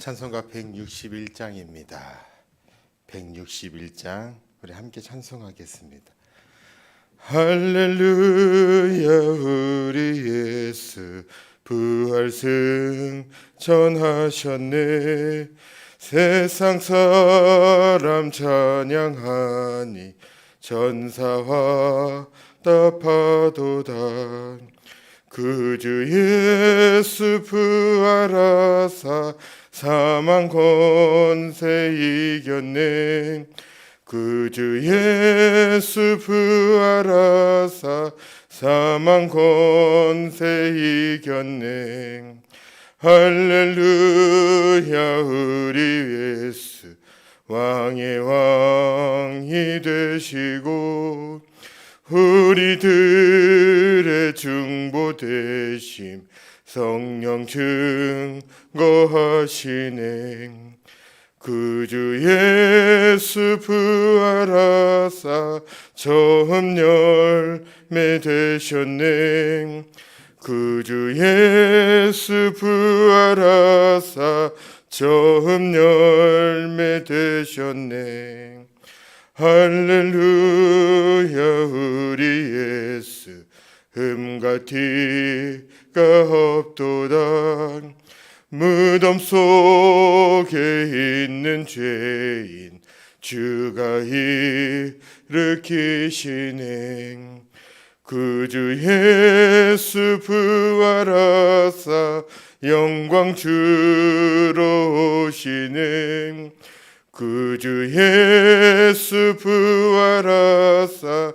찬송가 161장입니다. 161장 우리 함께 찬송하겠습니다. 할렐루야 우리 예수 부활승 전하셨네 세상 사람 찬양하니 전사와 따파도다 그주 예수 부활하사 사망 권세 이겼네. 그 주 예수 부활하사 사망 권세 이겼네. 할렐루야 우리 예수. 왕의 왕이 되시고 우리들의 중보 되심 성령 증거하시네. 그주 예수 부활하사 처음 열매 되셨네. 그주 예수 부활하사 처음 열매 되셨네. 할렐루야 우리 예수. 티 가 없도다 무덤 속에 있는 죄인 주가 일으키시네 그주 예수 부활하사 영광 주로 오시네 그주 예수 부활하사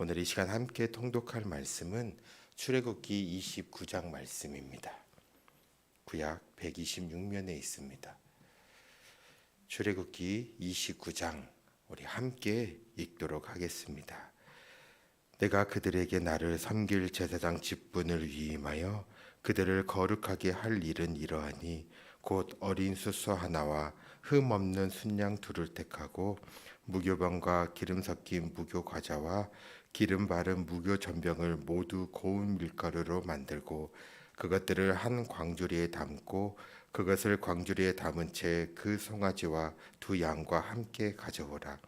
오늘 이 시간 함께 통독할 말씀은 출애굽기 29장 말씀입니다. 구약 126면에 있습니다. 출애굽기 29장 우리 함께 읽도록 하겠습니다. 내가 그들에게 나를 섬길 제사장 직분을 위임하여 그들을 거룩하게 할 일은 이러하니 곧 어린 수소 하나와 흠 없는 순양 둘을 택하고 무교병과 기름 섞인 무교 과자와 기름 바른 무교 전병을 모두 고운 밀가루로 만들고 그것들을 한 광주리에 담고 그것을 광주리에 담은 채 그 송아지와 두 양과 함께 가져오라.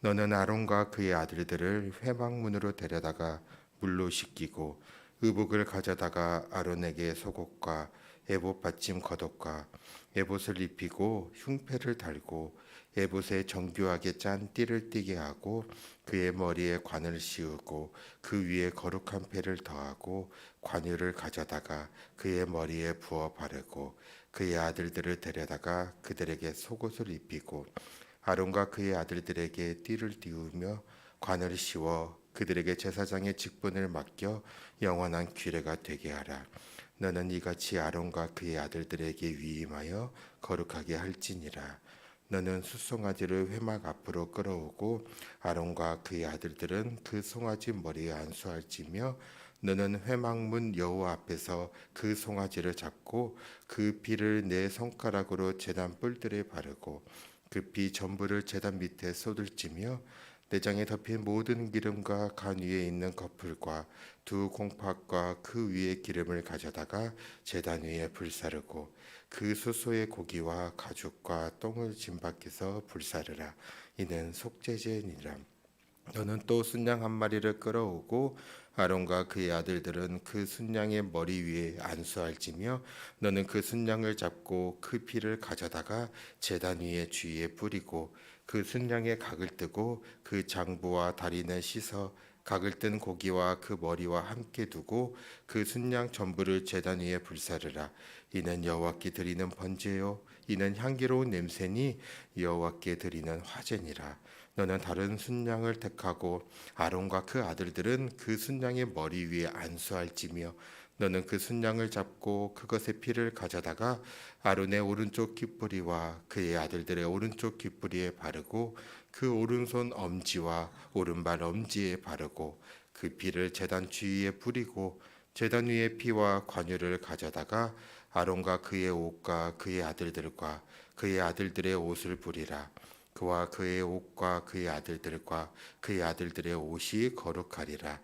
너는 아론과 그의 아들들을 회막문으로 데려다가 물로 씻기고 의복을 가져다가 아론에게 속옷과 에봇 받침 겉옷과 에봇을 입히고 흉패를 달고 에봇에 정교하게 짠 띠를 띠게 하고 그의 머리에 관을 씌우고 그 위에 거룩한 패를 더하고 관유를 가져다가 그의 머리에 부어 바르고 그의 아들들을 데려다가 그들에게 속옷을 입히고 아론과 그의 아들들에게 띠를 띄우며 관을 씌워 그들에게 제사장의 직분을 맡겨 영원한 규례가 되게 하라. 너는 이같이 아론과 그의 아들들에게 위임하여 거룩하게 할지니라. 너는 숫송아지를 회막 앞으로 끌어오고 아론과 그의 아들들은 그 송아지 머리에 안수할지며 너는 회막문 여호와 앞에서 그 송아지를 잡고 그 피를 내 손가락으로 제단 뿔들에 바르고 그 피 전부를 제단 밑에 쏟을지며 내장에 덮인 모든 기름과 간 위에 있는 거풀과 두 콩팥과 그 위에 기름을 가져다가 제단 위에 불사르고 그 수소의 고기와 가죽과 똥을 짐 밖에서 불사르라. 이는 속죄제니라. 너는 또 순양 한 마리를 끌어오고 아론과 그의 아들들은 그 순양의 머리 위에 안수할지며 너는 그 순양을 잡고 그 피를 가져다가 제단 위에 주위에 뿌리고 그 순양의 각을 뜨고 그 장부와 다리는 씻어 각을 뜬 고기와 그 머리와 함께 두고 그 순양 전부를 제단 위에 불사르라. 이는 여호와께 드리는 번제요 이는 향기로운 냄새니 여호와께 드리는 화제니라. 너는 다른 순양을 택하고 아론과 그 아들들은 그 순양의 머리 위에 안수할지며 너는 그 순양을 잡고 그것의 피를 가져다가 아론의 오른쪽 귓뿌리와 그의 아들들의 오른쪽 귓뿌리에 바르고 그 오른손 엄지와 오른발 엄지에 바르고 그 피를 제단 주위에 뿌리고 제단 위에 피와 관유를 가져다가 아론과 그의 옷과 그의 아들들과 그의 아들들의 옷을 부리라 그와 그의 옷과 그의 아들들과 그의 아들들의 옷이 거룩하리라.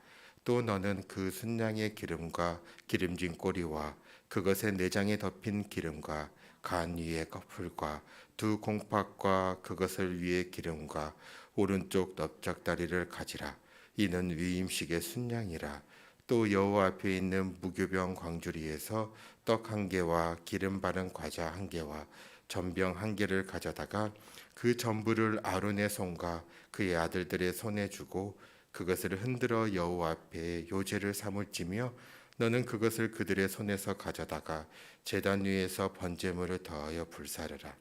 또 너는 그 순양의 기름과 기름진 꼬리와 그것의 내장에 덮인 기름과 간 위의 커플과 두 공팍과 그것을 위에 기름과 오른쪽 넓적다리를 가지라. 이는 위임식의 순양이라. 또 여호와 앞에 있는 무교병 광주리에서 떡 한 개와 기름 바른 과자 한 개와 전병 한 개를 가져다가 그 전부를 아론의 손과 그의 아들들의 손에 주고 그것을 흔들어 여호와 앞에 요제를 삼을지며 너는 그것을 그들의 손에서 가져다가 제단 위에서 번제물을 더하여 불사르라.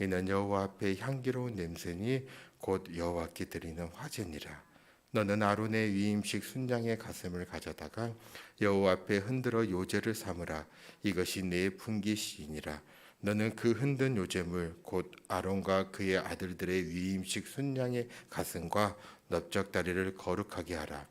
이는 여호와 앞에 향기로운 냄새니 곧 여호와께 드리는 화제니라. 너는 아론의 위임식 순장의 가슴을 가져다가 여호와 앞에 흔들어 요제를 삼으라. 이것이 내 분기시이니라 너는 그 흔든 요제물 곧 아론과 그의 아들들의 위임식 순양의 가슴과 넓적 다리를 거룩하게 하라.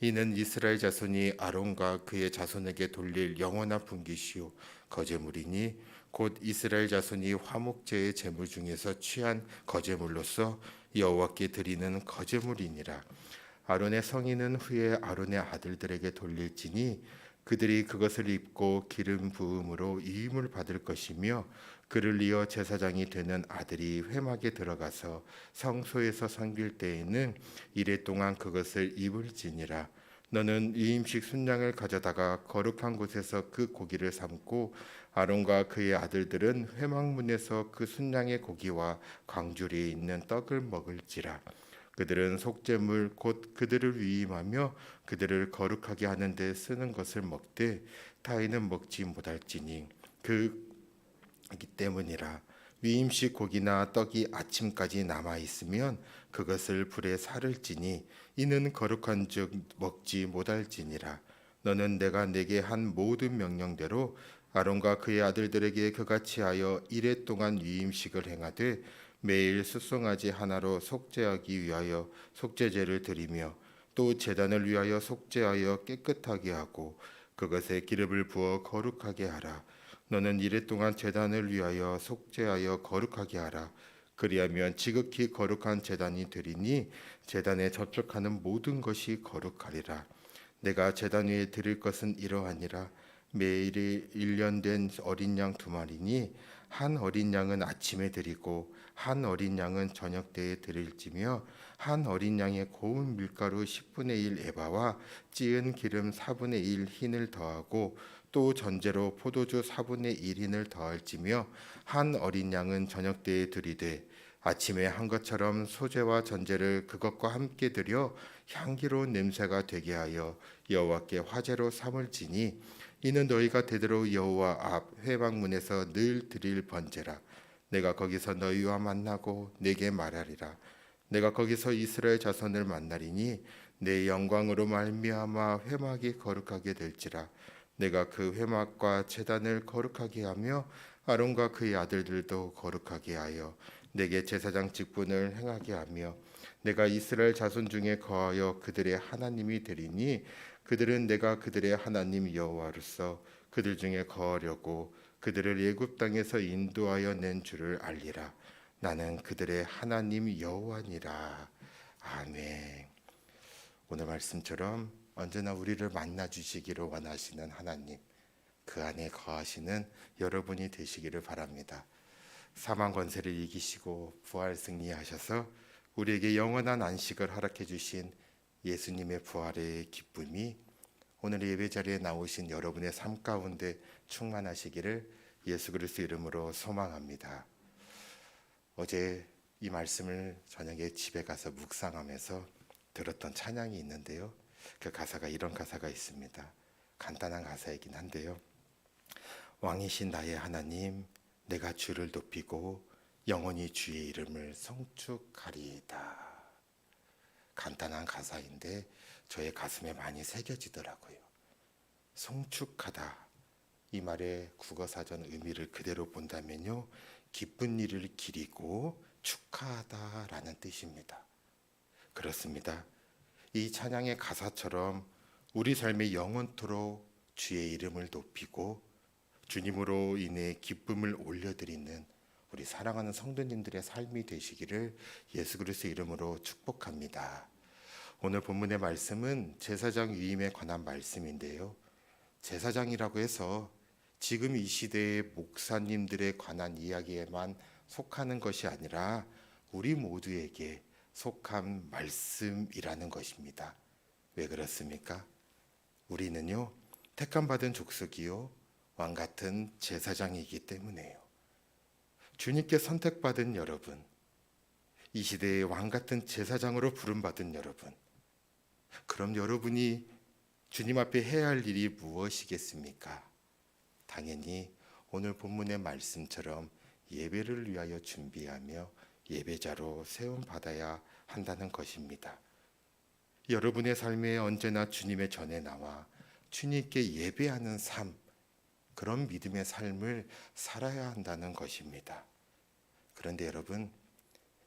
이는 이스라엘 자손이 아론과 그의 자손에게 돌릴 영원한 분기시요 거제물이니 곧 이스라엘 자손이 화목제의 제물 중에서 취한 거제물로서 여호와께 드리는 거제물이니라. 아론의 성인은 후에 아론의 아들들에게 돌릴지니 그들이 그것을 입고 기름 부음으로 이임을 받을 것이며 그를 이어 제사장이 되는 아들이 회막에 들어가서 성소에서 섬길 때에는 이래 동안 그것을 입을지니라. 너는 이임식 순양을 가져다가 거룩한 곳에서 그 고기를 삶고 아론과 그의 아들들은 회막문에서 그 순양의 고기와 광주리에 있는 떡을 먹을지라 그들은 속죄물 곧 그들을 위임하며 그들을 거룩하게 하는 데 쓰는 것을 먹되 타인은 먹지 못할지니 그이기 때문이라. 위임식 고기나 떡이 아침까지 남아 있으면 그것을 불에 사를지니 이는 거룩한즉 먹지 못할지니라. 너는 내가 내게 한 모든 명령대로 아론과 그의 아들들에게 그같이 하여 이래 동안 위임식을 행하되 매일 숫송아지 하나로 속죄하기 위하여 속죄제를 드리며 또 제단을 위하여 속죄하여 깨끗하게 하고 그것에 기름을 부어 거룩하게 하라. 너는 이래 동안 제단을 위하여 속죄하여 거룩하게 하라. 그리하면 지극히 거룩한 제단이 되리니 제단에 접촉하는 모든 것이 거룩하리라. 내가 제단 위에 드릴 것은 이러하니라. 매일이 일년된 어린 양 두 마리니 한 어린 양은 아침에 드리고 한 어린 양은 저녁 때에 드릴지며 한 어린 양의 고운 밀가루 10분의 1 에바와 찌은 기름 4분의 1 흰을 더하고 또 전제로 포도주 4분의 1 흰을 더할지며 한 어린 양은 저녁 때에 드리되 아침에 한 것처럼 소재와 전제를 그것과 함께 드려 향기로운 냄새가 되게 하여 여호와께 화제로 삼을지니 이는 너희가 되도록 여호와 앞 회방문에서 늘 드릴 번제라. 내가 거기서 너희와 만나고 내게 말하리라. 내가 거기서 이스라엘 자손을 만나리니 내 영광으로 말미암아 회막이 거룩하게 될지라. 내가 그 회막과 제단을 거룩하게 하며 아론과 그의 아들들도 거룩하게 하여 내게 제사장 직분을 행하게 하며 내가 이스라엘 자손 중에 거하여 그들의 하나님이 되리니 그들은 내가 그들의 하나님 여호와로서 그들 중에 거하려고 그들을 애굽 땅에서 인도하여 낸 줄을 알리라. 나는 그들의 하나님 여호와니라. 아멘. 오늘 말씀처럼 언제나 우리를 만나 주시기를 원하시는 하나님, 그 안에 거하시는 여러분이 되시기를 바랍니다. 사망 권세를 이기시고 부활 승리하셔서 우리에게 영원한 안식을 허락해 주신 예수님의 부활의 기쁨이 오늘 예배 자리에 나오신 여러분의 삶 가운데 충만하시기를 예수 그리스도 이름으로 소망합니다. 어제 이 말씀을 저녁에 집에 가서 묵상하면서 들었던 찬양이 있는데요. 그 가사가 이런 가사가 있습니다. 간단한 가사이긴 한데요. 왕이신 나의 하나님, 내가 주를 높이고 영원히 주의 이름을 성축하리이다. 간단한 가사인데 저의 가슴에 많이 새겨지더라고요. 성축하다. 이 말의 국어사전 의미를 그대로 본다면요. 기쁜 일을 기리고 축하하다라는 뜻입니다. 그렇습니다. 이 찬양의 가사처럼 우리 삶의 영원토록 주의 이름을 높이고 주님으로 인해 기쁨을 올려드리는 우리 사랑하는 성도님들의 삶이 되시기를 예수 그리스도 이름으로 축복합니다. 오늘 본문의 말씀은 제사장 위임에 관한 말씀인데요. 제사장이라고 해서 지금 이 시대의 목사님들에 관한 이야기에만 속하는 것이 아니라 우리 모두에게 속한 말씀이라는 것입니다. 왜 그렇습니까? 우리는요, 택함 받은 족속이요, 왕 같은 제사장이기 때문에요. 주님께 선택받은 여러분, 이 시대의 왕 같은 제사장으로 부름받은 여러분, 그럼 여러분이 주님 앞에 해야 할 일이 무엇이겠습니까? 당연히 오늘 본문의 말씀처럼 예배를 위하여 준비하며 예배자로 세움 받아야 한다는 것입니다. 여러분의 삶에 언제나 주님의 전에 나와 주님께 예배하는 삶, 그런 믿음의 삶을 살아야 한다는 것입니다. 그런데 여러분,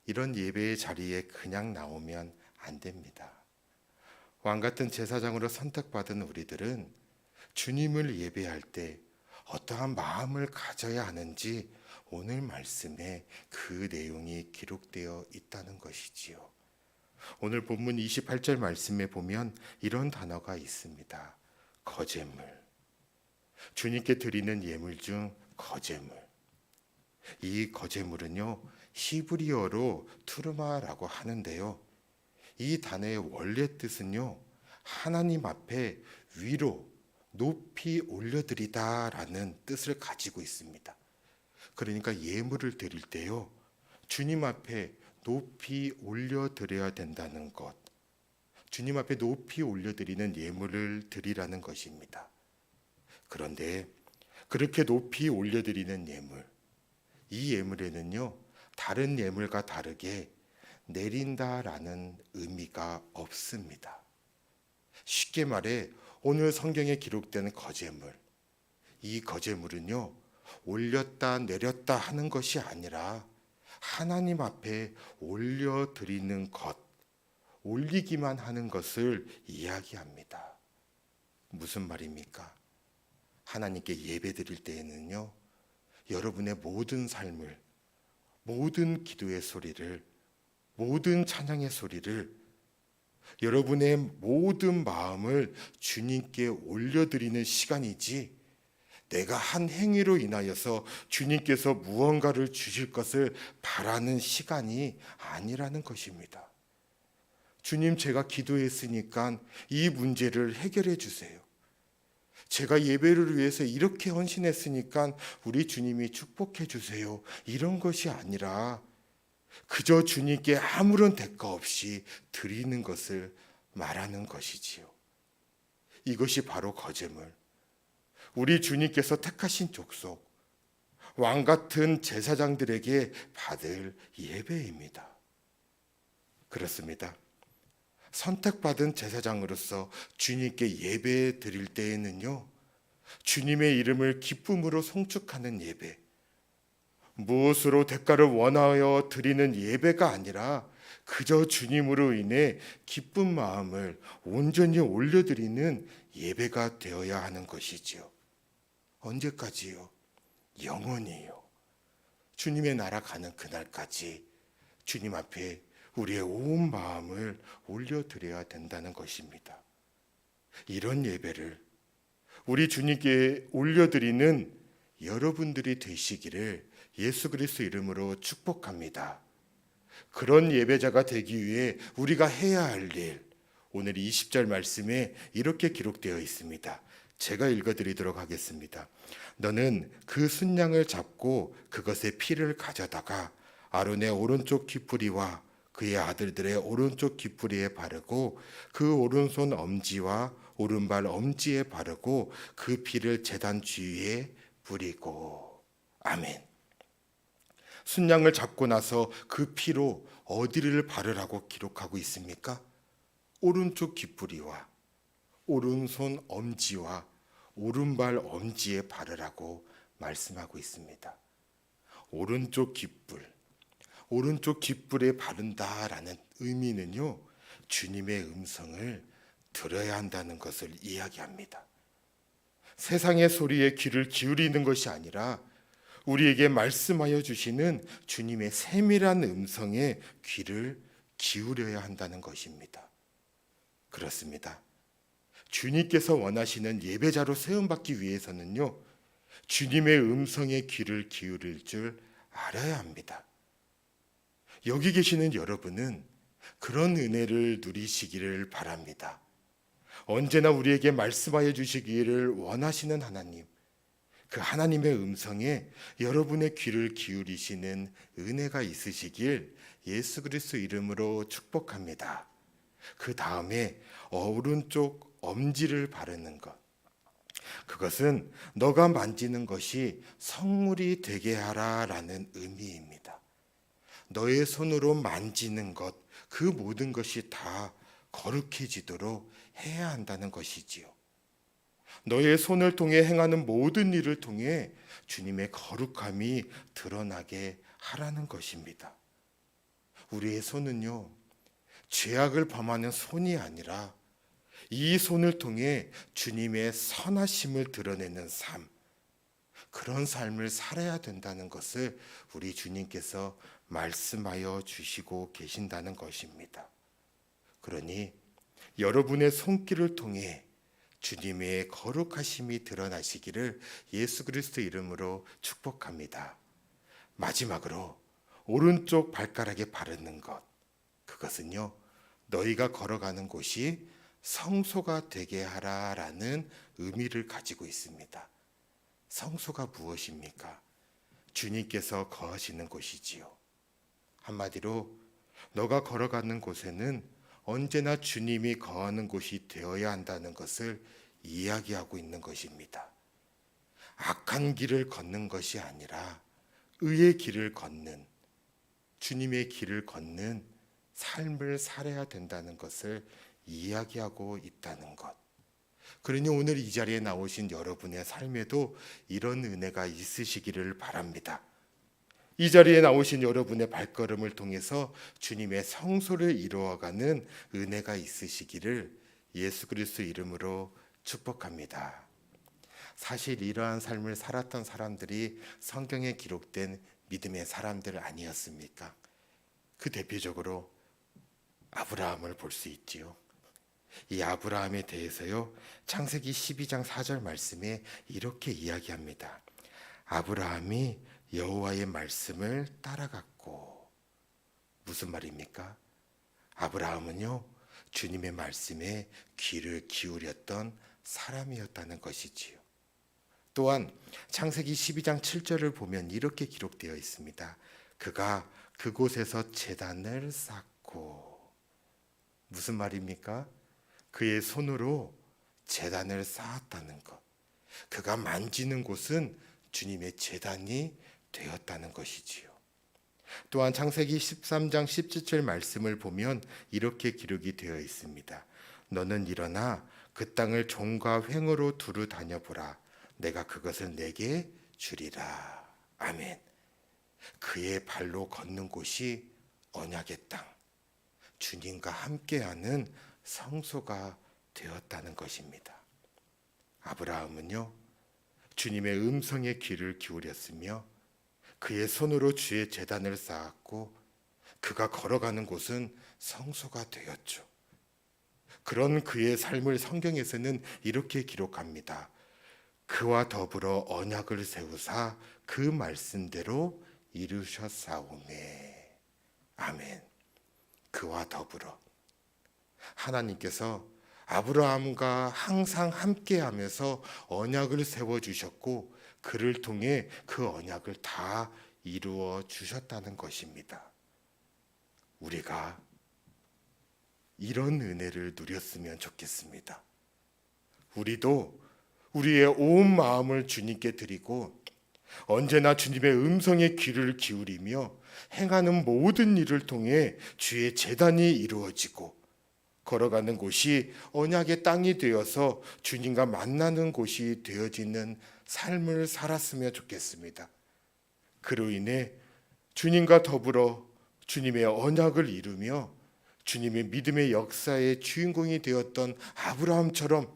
이런 예배의 자리에 그냥 나오면 안 됩니다. 왕 같은 제사장으로 선택받은 우리들은 주님을 예배할 때 어떠한 마음을 가져야 하는지 오늘 말씀에 그 내용이 기록되어 있다는 것이지요. 오늘 본문 28절 말씀에 보면 이런 단어가 있습니다. 거제물. 주님께 드리는 예물 중 거제물. 이 거제물은요, 히브리어로 투르마라고 하는데요. 이 단어의 원래 뜻은요, 하나님 앞에 위로 높이 올려드리다라는 뜻을 가지고 있습니다. 그러니까 예물을 드릴 때요, 주님 앞에 높이 올려드려야 된다는 것. 주님 앞에 높이 올려드리는 예물을 드리라는 것입니다. 그런데 그렇게 높이 올려드리는 예물, 이 예물에는요, 다른 예물과 다르게 내린다라는 의미가 없습니다. 쉽게 말해 오늘 성경에 기록된 거제물, 이 거제물은요, 올렸다 내렸다 하는 것이 아니라 하나님 앞에 올려드리는 것, 올리기만 하는 것을 이야기합니다. 무슨 말입니까? 하나님께 예배 드릴 때에는요, 여러분의 모든 삶을, 모든 기도의 소리를, 모든 찬양의 소리를, 여러분의 모든 마음을 주님께 올려드리는 시간이지, 내가 한 행위로 인하여서 주님께서 무언가를 주실 것을 바라는 시간이 아니라는 것입니다. 주님, 제가 기도했으니까 이 문제를 해결해 주세요. 제가 예배를 위해서 이렇게 헌신했으니까 우리 주님이 축복해 주세요. 이런 것이 아니라 그저 주님께 아무런 대가 없이 드리는 것을 말하는 것이지요. 이것이 바로 거제물. 우리 주님께서 택하신 족속, 왕 같은 제사장들에게 받을 예배입니다. 그렇습니다. 선택받은 제사장으로서 주님께 예배 드릴 때에는요, 주님의 이름을 기쁨으로 송축하는 예배, 무엇으로 대가를 원하여 드리는 예배가 아니라 그저 주님으로 인해 기쁜 마음을 온전히 올려드리는 예배가 되어야 하는 것이지요. 언제까지요? 영원히요. 주님의 나라 가는 그날까지 주님 앞에 우리의 온 마음을 올려드려야 된다는 것입니다. 이런 예배를 우리 주님께 올려드리는 여러분들이 되시기를 예수 그리스도 이름으로 축복합니다. 그런 예배자가 되기 위해 우리가 해야 할 일. 오늘 20절 말씀에 이렇게 기록되어 있습니다. 제가 읽어드리도록 하겠습니다. 너는 그 순양을 잡고 그것의 피를 가져다가 아론의 오른쪽 귀뿌리와 그의 아들들의 오른쪽 귀뿌리에 바르고 그 오른손 엄지와 오른발 엄지에 바르고 그 피를 제단 주위에 뿌리고 아멘. 순양을 잡고 나서 그 피로 어디를 바르라고 기록하고 있습니까? 오른쪽 귀뿌리와 오른손 엄지와 오른발 엄지에 바르라고 말씀하고 있습니다. 오른쪽 깃불, 오른쪽 깃불에 바른다라는 의미는요, 주님의 음성을 들어야 한다는 것을 이야기합니다. 세상의 소리에 귀를 기울이는 것이 아니라 우리에게 말씀하여 주시는 주님의 세밀한 음성에 귀를 기울여야 한다는 것입니다. 그렇습니다. 주님께서 원하시는 예배자로 세움받기 위해서는요, 주님의 음성에 귀를 기울일 줄 알아야 합니다. 여기 계시는 여러분은 그런 은혜를 누리시기를 바랍니다. 언제나 우리에게 말씀하여 주시기를 원하시는 하나님, 그 하나님의 음성에 여러분의 귀를 기울이시는 은혜가 있으시길 예수 그리스도 이름으로 축복합니다. 그 다음에 오른쪽 엄지를 바르는 것. 그것은 너가 만지는 것이 성물이 되게 하라라는 의미입니다. 너의 손으로 만지는 것, 그 모든 것이 다 거룩해지도록 해야 한다는 것이지요. 너의 손을 통해 행하는 모든 일을 통해 주님의 거룩함이 드러나게 하라는 것입니다. 우리의 손은요, 죄악을 범하는 손이 아니라 이 손을 통해 주님의 선하심을 드러내는 삶, 그런 삶을 살아야 된다는 것을 우리 주님께서 말씀하여 주시고 계신다는 것입니다. 그러니 여러분의 손길을 통해 주님의 거룩하심이 드러나시기를 예수 그리스도 이름으로 축복합니다. 마지막으로 오른쪽 발가락에 바르는 것. 그것은요, 너희가 걸어가는 곳이 성소가 되게 하라라는 의미를 가지고 있습니다. 성소가 무엇입니까? 주님께서 거하시는 곳이지요. 한마디로 너가 걸어가는 곳에는 언제나 주님이 거하는 곳이 되어야 한다는 것을 이야기하고 있는 것입니다. 악한 길을 걷는 것이 아니라 의의 길을 걷는 주님의 길을 걷는 삶을 살아야 된다는 것을 이야기하고 있다는 것. 그러니 오늘 이 자리에 나오신 여러분의 삶에도 이런 은혜가 있으시기를 바랍니다. 이 자리에 나오신 여러분의 발걸음을 통해서 주님의 성소를 이루어가는 은혜가 있으시기를 예수 그리스도 이름으로 축복합니다. 사실 이러한 삶을 살았던 사람들이 성경에 기록된 믿음의 사람들 아니었습니까? 그 대표적으로 아브라함을 볼 수 있지요. 이 아브라함에 대해서요. 창세기 12장 4절 말씀에 이렇게 이야기합니다. 아브라함이 여호와의 말씀을 따라갔고 무슨 말입니까? 아브라함은요. 주님의 말씀에 귀를 기울였던 사람이었다는 것이지요. 또한 창세기 12장 7절을 보면 이렇게 기록되어 있습니다. 그가 그곳에서 제단을 쌓고 무슨 말입니까? 그의 손으로 재단을 쌓았다는 것. 그가 만지는 곳은 주님의 재단이 되었다는 것이지요. 또한 창세기 13장 17절 말씀을 보면 이렇게 기록이 되어 있습니다. 너는 일어나 그 땅을 종과 횡으로 두루 다녀보라. 내가 그것을 내게 주리라. 아멘. 그의 발로 걷는 곳이 언약의 땅. 주님과 함께하는 성소가 되었다는 것입니다. 아브라함은요, 주님의 음성에 귀를 기울였으며 그의 손으로 주의 재단을 쌓았고 그가 걸어가는 곳은 성소가 되었죠. 그런 그의 삶을 성경에서는 이렇게 기록합니다. 그와 더불어 언약을 세우사 그 말씀대로 이루셨사오매. 아멘. 그와 더불어 하나님께서 아브라함과 항상 함께 하면서 언약을 세워 주셨고 그를 통해 그 언약을 다 이루어 주셨다는 것입니다. 우리가 이런 은혜를 누렸으면 좋겠습니다. 우리도 우리의 온 마음을 주님께 드리고 언제나 주님의 음성에 귀를 기울이며 행하는 모든 일을 통해 주의 재단이 이루어지고 걸어가는 곳이 언약의 땅이 되어서 주님과 만나는 곳이 되어지는 삶을 살았으면 좋겠습니다. 그로 인해 주님과 더불어 주님의 언약을 이루며 주님의 믿음의 역사의 주인공이 되었던 아브라함처럼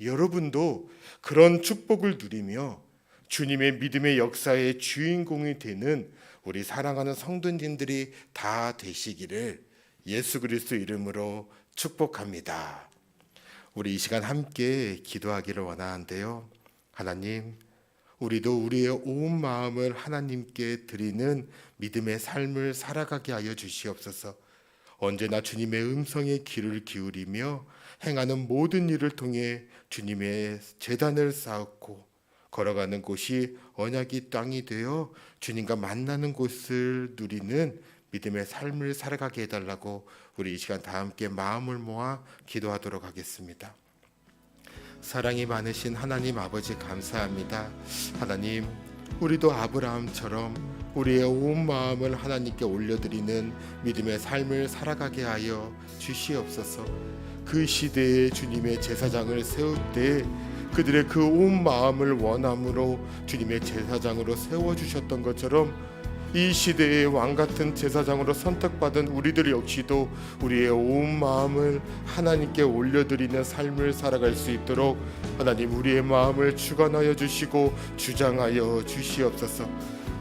여러분도 그런 축복을 누리며 주님의 믿음의 역사의 주인공이 되는 우리 사랑하는 성도님들이 다 되시기를 예수 그리스도 이름으로 축복합니다. 우리 이 시간 함께 기도하기를 원하는데요. 하나님, 우리도 우리의 온 마음을 하나님께 드리는 믿음의 삶을 살아가게 하여 주시옵소서. 언제나 주님의 음성에 귀를 기울이며 행하는 모든 일을 통해 주님의 재단을 쌓고 걸어가는 곳이 언약이 땅이 되어 주님과 만나는 곳을 누리는 믿음의 삶을 살아가게 해달라고 우리 이 시간 다 함께 마음을 모아 기도하도록 하겠습니다. 사랑이 많으신 하나님 아버지 감사합니다. 하나님, 우리도 아브라함처럼 우리의 온 마음을 하나님께 올려드리는 믿음의 삶을 살아가게 하여 주시옵소서. 그 시대에 주님의 제사장을 세울 때 그들의 그 온 마음을 원함으로 주님의 제사장으로 세워 주셨던 것처럼 이 시대의 왕 같은 제사장으로 선택받은 우리들 역시도 우리의 온 마음을 하나님께 올려드리는 삶을 살아갈 수 있도록 하나님 우리의 마음을 주관하여 주시고 주장하여 주시옵소서.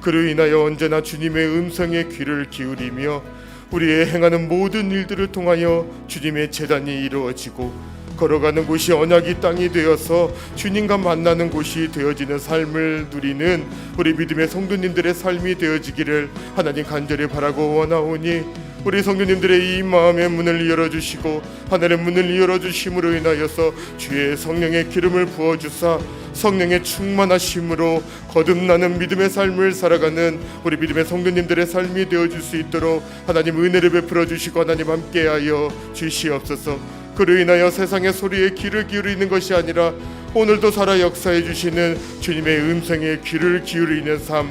그로 인하여 언제나 주님의 음성에 귀를 기울이며 우리의 행하는 모든 일들을 통하여 주님의 재단이 이루어지고 걸어가는 곳이 언약이 땅이 되어서 주님과 만나는 곳이 되어지는 삶을 누리는 우리 믿음의 성도님들의 삶이 되어지기를 하나님 간절히 바라고 원하오니 우리 성도님들의 이 마음의 문을 열어주시고 하늘의 문을 열어주심으로 인하여서 주의 성령의 기름을 부어주사 성령의 충만하심으로 거듭나는 믿음의 삶을 살아가는 우리 믿음의 성도님들의 삶이 되어줄 수 있도록 하나님 은혜를 베풀어 주시고 하나님 함께하여 주시옵소서. 그로 인하여 세상의 소리에 귀를 기울이는 것이 아니라 오늘도 살아 역사해 주시는 주님의 음성에 귀를 기울이는 삶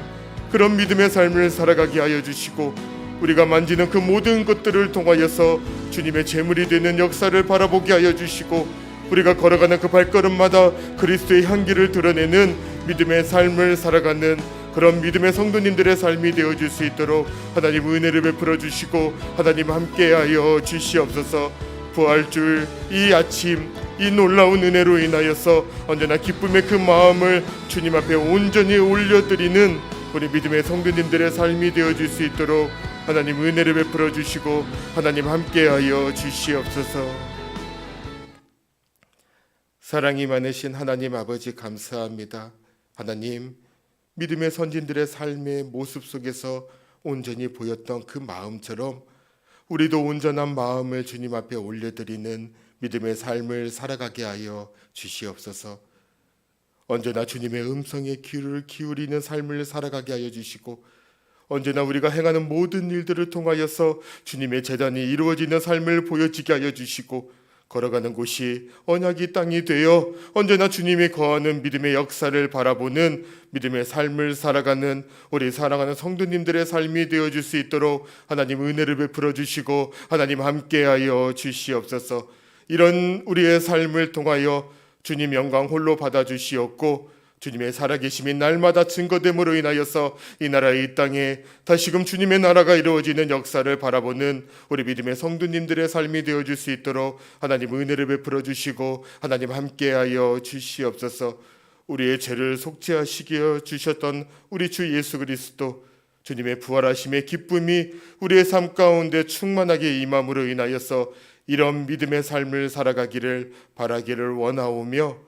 그런 믿음의 삶을 살아가게 하여 주시고 우리가 만지는 그 모든 것들을 통하여서 주님의 제물이 되는 역사를 바라보게 하여 주시고 우리가 걸어가는 그 발걸음마다 그리스도의 향기를 드러내는 믿음의 삶을 살아가는 그런 믿음의 성도님들의 삶이 되어줄 수 있도록 하나님 은혜를 베풀어 주시고 하나님 함께하여 주시옵소서. 부활줄 이 아침 이 놀라운 은혜로 인하여서 언제나 기쁨의 그 마음을 주님 앞에 온전히 올려드리는 우리 믿음의 성도님들의 삶이 되어줄 수 있도록 하나님 은혜를 베풀어 주시고 하나님 함께하여 주시옵소서. 사랑이 많으신 하나님 아버지 감사합니다. 하나님 믿음의 선진들의 삶의 모습 속에서 온전히 보였던 그 마음처럼 우리도 온전한 마음을 주님 앞에 올려드리는 믿음의 삶을 살아가게 하여 주시옵소서. 언제나 주님의 음성에 귀를 기울이는 삶을 살아가게 하여 주시고 언제나 우리가 행하는 모든 일들을 통하여서 주님의 재단이 이루어지는 삶을 보여지게 하여 주시고 걸어가는 곳이 언약이 땅이 되어 언제나 주님이 거하는 믿음의 역사를 바라보는 믿음의 삶을 살아가는 우리 사랑하는 성도님들의 삶이 되어 줄 수 있도록 하나님 은혜를 베풀어 주시고 하나님 함께하여 주시옵소서. 이런 우리의 삶을 통하여 주님 영광 홀로 받아 주시옵고 주님의 살아계심이 날마다 증거됨으로 인하여서 이 나라의 이 땅에 다시금 주님의 나라가 이루어지는 역사를 바라보는 우리 믿음의 성도님들의 삶이 되어줄 수 있도록 하나님 은혜를 베풀어 주시고 하나님 함께하여 주시옵소서. 우리의 죄를 속죄하시게 주셨던 우리 주 예수 그리스도 주님의 부활하심의 기쁨이 우리의 삶 가운데 충만하게 임함으로 인하여서 이런 믿음의 삶을 살아가기를 바라기를 원하오며